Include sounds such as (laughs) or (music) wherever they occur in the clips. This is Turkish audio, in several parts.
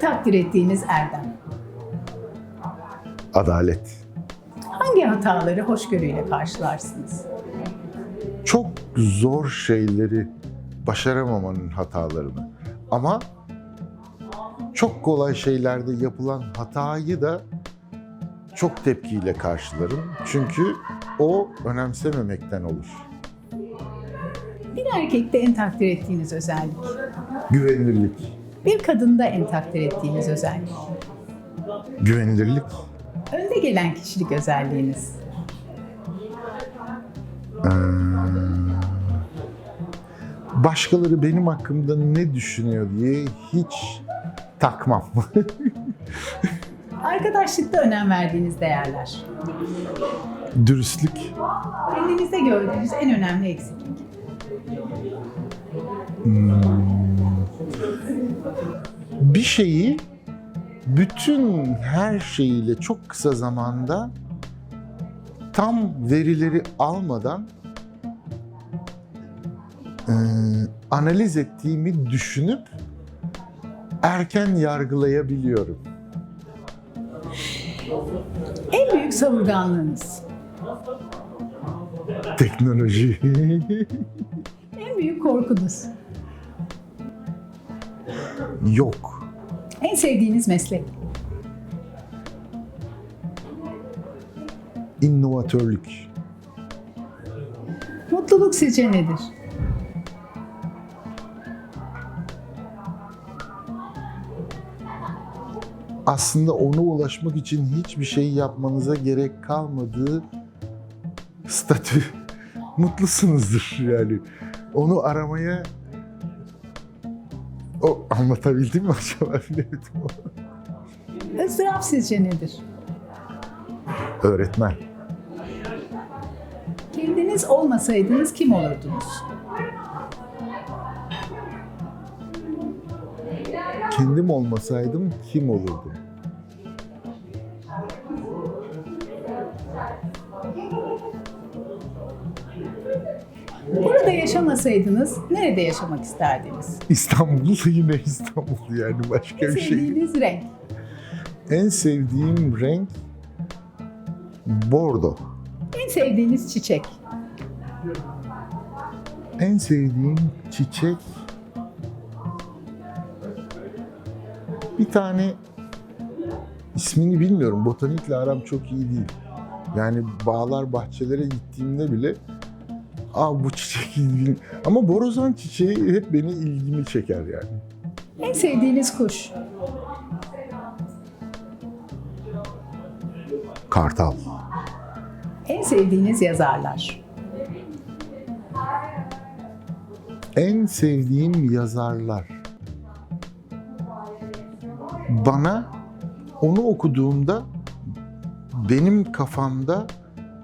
Takdir ettiğiniz erdem. Adalet. Hangi hataları hoşgörüyle karşılarsınız? Çok zor şeyleri başaramamanın hatalarını. Ama çok kolay şeylerde yapılan hatayı da çok tepkiyle karşılarım. Çünkü o önemsememekten olur. Bir erkekte en takdir ettiğiniz özellik. Güvenilirlik. Bir kadında en takdir ettiğiniz özellik. Güvenilirlik. Önde gelen kişilik özelliğiniz. Ee, başkaları benim hakkımda ne düşünüyor diye hiç takmam. (laughs) Arkadaşlıkta önem verdiğiniz değerler. Dürüstlük, Kendinizde gördüğünüz en önemli eksiklik. Bir şeyi bütün her şeyiyle çok kısa zamanda tam verileri almadan e, analiz ettiğimi düşünüp erken yargılayabiliyorum. En büyük savurganlığınız. Teknoloji. En büyük korkunuz. Yok. En sevdiğiniz meslek. İnovatörlük. Mutluluk sizce nedir? aslında ona ulaşmak için hiçbir şey yapmanıza gerek kalmadığı statü. (laughs) Mutlusunuzdur yani. Onu aramaya o anlatabildim mi (laughs) acaba bilemedim. Izdırap sizce nedir? Öğretmen. Kendiniz olmasaydınız kim olurdunuz? Kendim olmasaydım kim olurdum? Burada yaşamasaydınız nerede yaşamak isterdiniz? İstanbul (laughs) yine İstanbul yani başka bir şey. sevdiğiniz renk. En sevdiğim renk bordo. En sevdiğiniz çiçek. En sevdiğim çiçek bir tane ismini bilmiyorum. Botanikle aram çok iyi değil. Yani bağlar, bahçelere gittiğimde bile Aa bu çiçek ilgili. Ama borazan çiçeği hep beni ilgimi çeker yani. En sevdiğiniz kuş. Kartal. En sevdiğiniz yazarlar. En sevdiğim yazarlar. Bana onu okuduğumda benim kafamda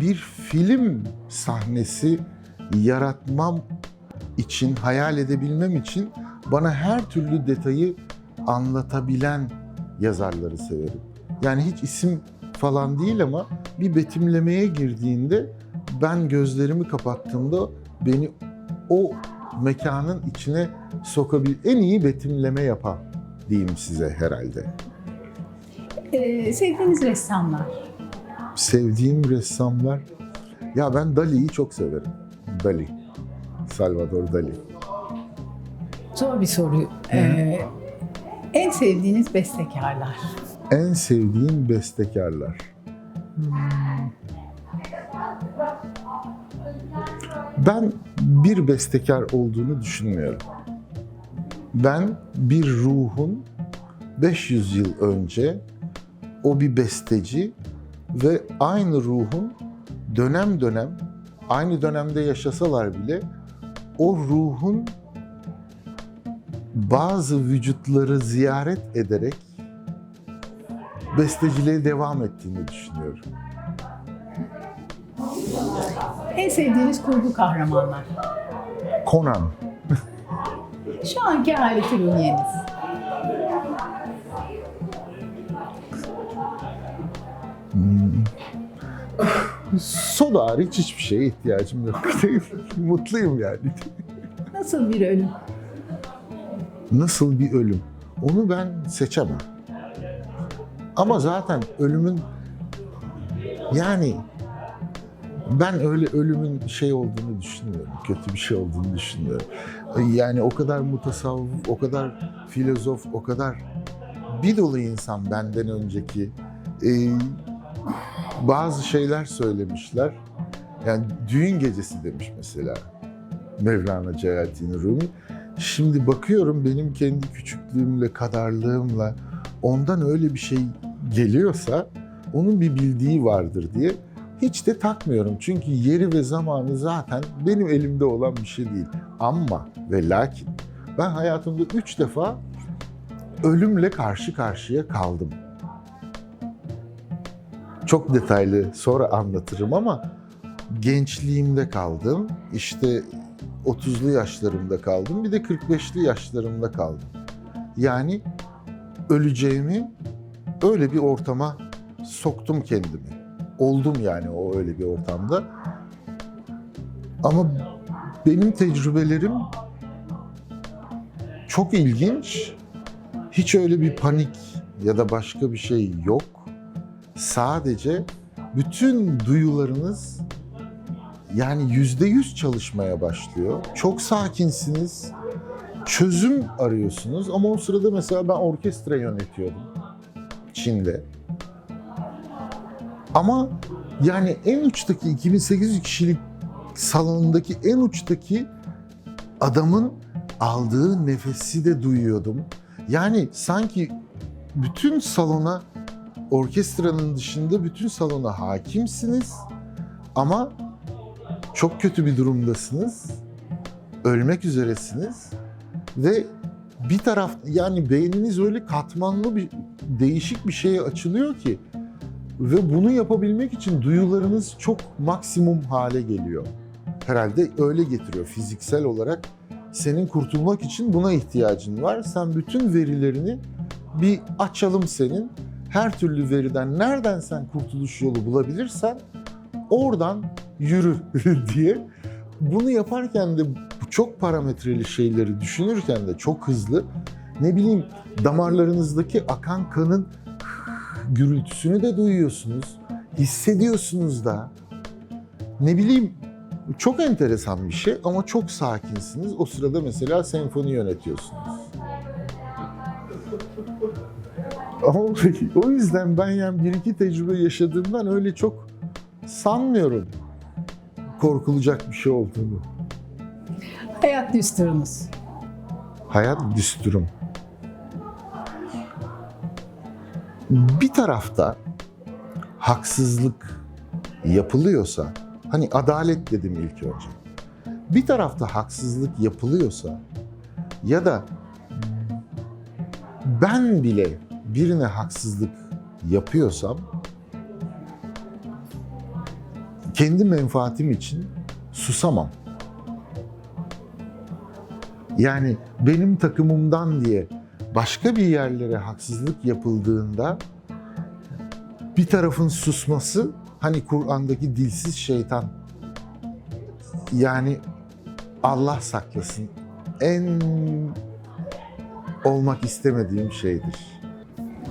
bir film sahnesi yaratmam için, hayal edebilmem için bana her türlü detayı anlatabilen yazarları severim. Yani hiç isim falan değil ama bir betimlemeye girdiğinde ben gözlerimi kapattığımda beni o mekanın içine sokabil en iyi betimleme yapan diyeyim size herhalde. Ee, sevdiğiniz ressamlar. Sevdiğim ressamlar ya ben Dali'yi çok severim. Dali. Salvador Dali. Zor bir soru. Ee, en sevdiğiniz bestekarlar. En sevdiğim bestekarlar. Ben bir bestekar olduğunu düşünmüyorum. Ben bir ruhun 500 yıl önce o bir besteci ve aynı ruhun dönem dönem aynı dönemde yaşasalar bile o ruhun bazı vücutları ziyaret ederek besteciliğe devam ettiğini düşünüyorum. En sevdiğiniz kurgu kahramanlar. Conan. Şu anki haleti ruhiyeniz. Soda hariç hiçbir şeye ihtiyacım yok. (laughs) Mutluyum yani. Nasıl bir ölüm? Nasıl bir ölüm? Onu ben seçemem. Ama zaten ölümün yani ben öyle ölümün şey olduğunu düşünmüyorum. Kötü bir şey olduğunu düşünmüyorum. Yani o kadar mutasavvuf, o kadar filozof, o kadar bir dolu insan benden önceki e, bazı şeyler söylemişler. Yani düğün gecesi demiş mesela Mevlana Celaleddin Rumi. Şimdi bakıyorum benim kendi küçüklüğümle, kadarlığımla ondan öyle bir şey geliyorsa onun bir bildiği vardır diye hiç de takmıyorum. Çünkü yeri ve zamanı zaten benim elimde olan bir şey değil. Ama ve lakin ben hayatımda üç defa ölümle karşı karşıya kaldım. Çok detaylı sonra anlatırım ama gençliğimde kaldım. İşte 30'lu yaşlarımda kaldım. Bir de 45'li yaşlarımda kaldım. Yani öleceğimi öyle bir ortama soktum kendimi. Oldum yani o öyle bir ortamda. Ama benim tecrübelerim çok ilginç. Hiç öyle bir panik ya da başka bir şey yok. Sadece bütün duyularınız yani yüzde yüz çalışmaya başlıyor. Çok sakinsiniz. Çözüm arıyorsunuz ama o sırada mesela ben orkestra yönetiyordum Çin'de. Ama yani en uçtaki 2800 kişilik salonundaki en uçtaki adamın aldığı nefesi de duyuyordum. Yani sanki bütün salona orkestranın dışında bütün salona hakimsiniz ama çok kötü bir durumdasınız. Ölmek üzeresiniz ve bir taraf yani beyniniz öyle katmanlı bir değişik bir şeye açılıyor ki ve bunu yapabilmek için duyularınız çok maksimum hale geliyor. Herhalde öyle getiriyor fiziksel olarak. Senin kurtulmak için buna ihtiyacın var. Sen bütün verilerini bir açalım senin. Her türlü veriden nereden sen kurtuluş yolu bulabilirsen oradan yürü (laughs) diye. Bunu yaparken de çok parametreli şeyleri düşünürken de çok hızlı ne bileyim damarlarınızdaki akan kanın (sighs) gürültüsünü de duyuyorsunuz. Hissediyorsunuz da. Ne bileyim çok enteresan bir şey ama çok sakinsiniz. O sırada mesela senfoni yönetiyorsunuz. (laughs) o yüzden ben yani bir iki tecrübe yaşadığımdan öyle çok sanmıyorum korkulacak bir şey olduğunu. Hayat düsturunuz. Hayat düsturum. Bir tarafta haksızlık yapılıyorsa, hani adalet dedim ilk önce. Bir tarafta haksızlık yapılıyorsa ya da ben bile birine haksızlık yapıyorsam kendi menfaatim için susamam. Yani benim takımımdan diye başka bir yerlere haksızlık yapıldığında bir tarafın susması hani Kur'an'daki dilsiz şeytan yani Allah saklasın en olmak istemediğim şeydir.